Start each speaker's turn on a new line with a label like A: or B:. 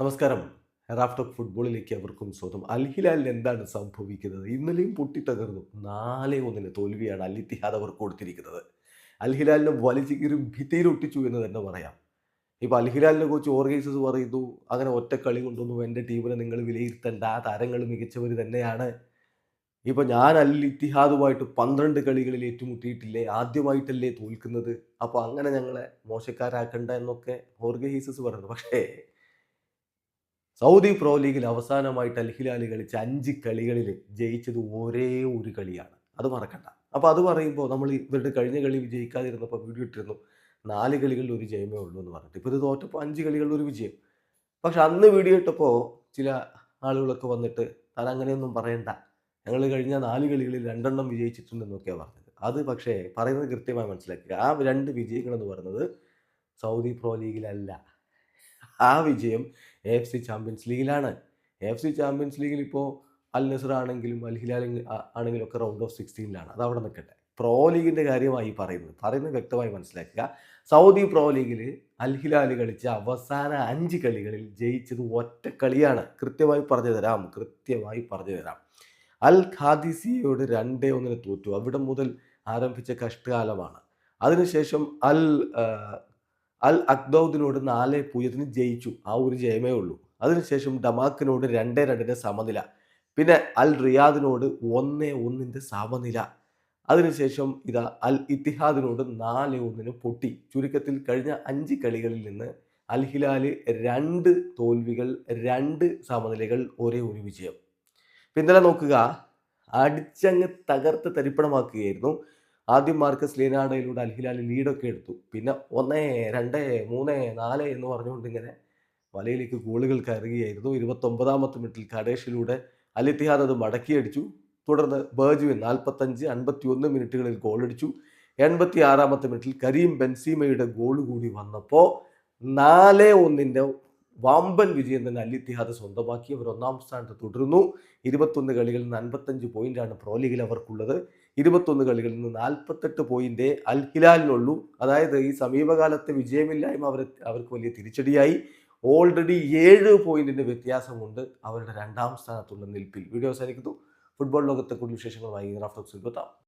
A: നമസ്കാരം. Raft of ഫുട്ബോളിലേക്ക് അവർക്കും സ്വന്തം അൽഹിലാലിന് എന്താണ് സംഭവിക്കുന്നത്? ഇന്നലെയും പൊട്ടിത്തകർന്നു. നാലേ ഒന്നിന് തോൽവിയാണ് അൽ ഇത്തിഹാദ് അവർക്ക് കൊടുത്തിരിക്കുന്നത്. അൽഹിലാലിനെ വലിച്ചു കീറി ഭിത്തിയിലൊട്ടിച്ചു എന്ന് തന്നെ പറയാം. ഇപ്പോൾ അൽഹിലാലിനെ കുറിച്ച് ഓർഗനൈസേഴ്സ് പറയുന്നു അങ്ങനെ ഒറ്റ കളി കൊണ്ടൊന്നും എന്റെ ടീമിനെ നിങ്ങൾ വിലയിരുത്തേണ്ട. ആ താരങ്ങൾ മികച്ചവർ തന്നെയാണ്. ഇപ്പോൾ ഞാൻ അൽ ഇത്തിഹാദുമായിട്ട് പന്ത്രണ്ട് കളികളിൽ ഏറ്റുമുട്ടിയിട്ടില്ലേ? ആദ്യമായിട്ടല്ലേ തോൽക്കുന്നത്. അപ്പോൾ അങ്ങനെ ഞങ്ങളെ മോശക്കാരാക്കണ്ട എന്നൊക്കെ ഓർഗനൈസേഴ്സ് പറയുന്നു. പക്ഷേ സൗദി പ്രോ ലീഗിൽ അവസാനമായിട്ട് അൽഹിലാലി കളിച്ച അഞ്ച് കളികളിൽ ജയിച്ചത് ഒരേ ഒരു കളിയാണ്. അത് മറക്കണ്ട. അപ്പോൾ അത് പറയുമ്പോൾ നമ്മൾ ഇവരുടെ കഴിഞ്ഞ കളി വിജയിക്കാതിരുന്നപ്പോൾ വീഡിയോ ഇട്ടിരുന്നു. നാല് കളികളിൽ ഒരു ജയമേ ഉള്ളൂ എന്ന് പറഞ്ഞിട്ട്. ഇപ്പോൾ ഇത് തോറ്റപ്പോൾ അഞ്ച് കളികളിൽ ഒരു വിജയം. പക്ഷെ അന്ന് വീഡിയോ ഇട്ടപ്പോൾ ചില ആളുകളൊക്കെ വന്നിട്ട് താൻ അങ്ങനെയൊന്നും പറയണ്ട. ഞങ്ങൾ കഴിഞ്ഞ നാല് കളികളിൽ രണ്ടെണ്ണം വിജയിച്ചിട്ടുണ്ടെന്നൊക്കെയാണ് പറഞ്ഞത്. അത് പക്ഷേ പറയുന്നത് കൃത്യമായി മനസ്സിലാക്കുക. ആ രണ്ട് വിജയങ്ങൾ എന്ന് പറയുന്നത് സൗദി പ്രോ ലീഗിലല്ല ആ വിജയം എഫ് സി ചാമ്പ്യൻസ് ലീഗിലാണ് എഫ് സി ചാമ്പ്യൻസ് ലീഗിൽ ഇപ്പോൾ അൽ നസർ ആണെങ്കിലും അൽ ഹിലാൽ ആണെങ്കിലും ഒക്കെ റൗണ്ട് ഓഫ് സിക്സ്റ്റീനിലാണ് അത് അവിടെ നിൽക്കട്ടെ. പ്രോ ലീഗിന്റെ കാര്യമായി പറയുന്നത് പറയുന്നത് വ്യക്തമായി മനസ്സിലാക്കുക. സൗദി പ്രോ ലീഗിൽ അൽ ഹിലാൽ കളിച്ച അവസാന അഞ്ച് കളികളിൽ ജയിച്ചത് ഒറ്റ കളിയാണ്. കൃത്യമായി പറഞ്ഞു തരാം കൃത്യമായി പറഞ്ഞു തരാം. അൽ ഖാദിസിയോട് രണ്ടേ ഒന്നിന് തോറ്റു. അവിടെ മുതൽ ആരംഭിച്ച കഷ്ടകാലമാണ്. അതിനുശേഷം അൽ അൽ അക്ദൌദിനോട് നാല് പൂജ്യത്തിന് ജയിച്ചു. ആ ഒരു ജയമേ ഉള്ളൂ. അതിനുശേഷം ഡമാക്കിനോട് രണ്ടേ രണ്ടിന്റെ സമനില. പിന്നെ അൽ റിയാദിനോട് ഒന്നേ ഒന്നിന്റെ സമനില. അതിനുശേഷം ഇതാ അൽ ഇത്തിഹാദിനോട് നാല് ഒന്നിന് പൊട്ടി. ചുരുക്കത്തിൽ കഴിഞ്ഞ അഞ്ച് കളികളിൽ നിന്ന് അൽ ഹിലാൽ രണ്ട് തോൽവികൾ രണ്ട് സമനിലകൾ ഒരേ ഒരു വിജയം. ഇന്നലെ നോക്കുക. അടിച്ചങ്ങ് തകർത്ത് തരിപ്പണമാക്കുകയായിരുന്നു ആദ്യം മാർക്കസ് ലീനാഡയിലൂടെ അൽഹിലാൽ ലീഡൊക്കെ എടുത്തു. പിന്നെ ഒന്നേ രണ്ട് മൂന്ന് നാല് എന്ന് പറഞ്ഞുകൊണ്ട് ഇങ്ങനെ വലയിലേക്ക് ഗോളുകൾ കയറുകയായിരുന്നു. ഇരുപത്തൊമ്പതാമത്തെ മിനിറ്റിൽ കടേഷിലൂടെ അൽ ഇത്തിഹാദ് അത് മടക്കിയടിച്ചു തുടർന്ന് ബേജുവിൻ നാൽപ്പത്തഞ്ച് അൻപത്തി ഒന്ന് മിനിറ്റുകളിൽ ഗോളടിച്ചു. എൺപത്തി ആറാമത്തെ മിനിറ്റിൽ കരീം ബെൻസീമയുടെ ഗോൾ കൂടി വന്നപ്പോൾ നാല് ഒന്നിന്റെ വാമ്പൻ വിജയം തന്നെ അൽ ഇത്തിഹാദ് സ്വന്തമാക്കി. അവർ ഒന്നാം സ്ഥാനത്ത് തുടരുന്നു. ഇരുപത്തൊന്ന് കളികളിൽ നിന്ന് അൻപത്തഞ്ച് പോയിന്റാണ് പ്രോ ലീഗിൽ അവർക്കുള്ളത്. ഇരുപത്തൊന്ന് കളികളിൽ നിന്ന് നാൽപ്പത്തെട്ട് പോയിന്റ് അൽ ഹിലാലിനുള്ളൂ. അതായത് ഈ സമീപകാലത്തെ വിജയമില്ലായ്മ അവർ അവർക്ക് വലിയ തിരിച്ചടിയായി. ഓൾറെഡി ഏഴ് പോയിന്റിന്റെ വ്യത്യാസമുണ്ട് അവരുടെ രണ്ടാം സ്ഥാനത്തുള്ള നിൽപ്പിൽ. വീഡിയോ അവസാനിക്കുന്നു. ഫുട്ബോൾ ലോകത്തെ കൂടുതൽ വിശേഷങ്ങളുമായി റാഫ്റ്റോക്സിൽ എത്താം.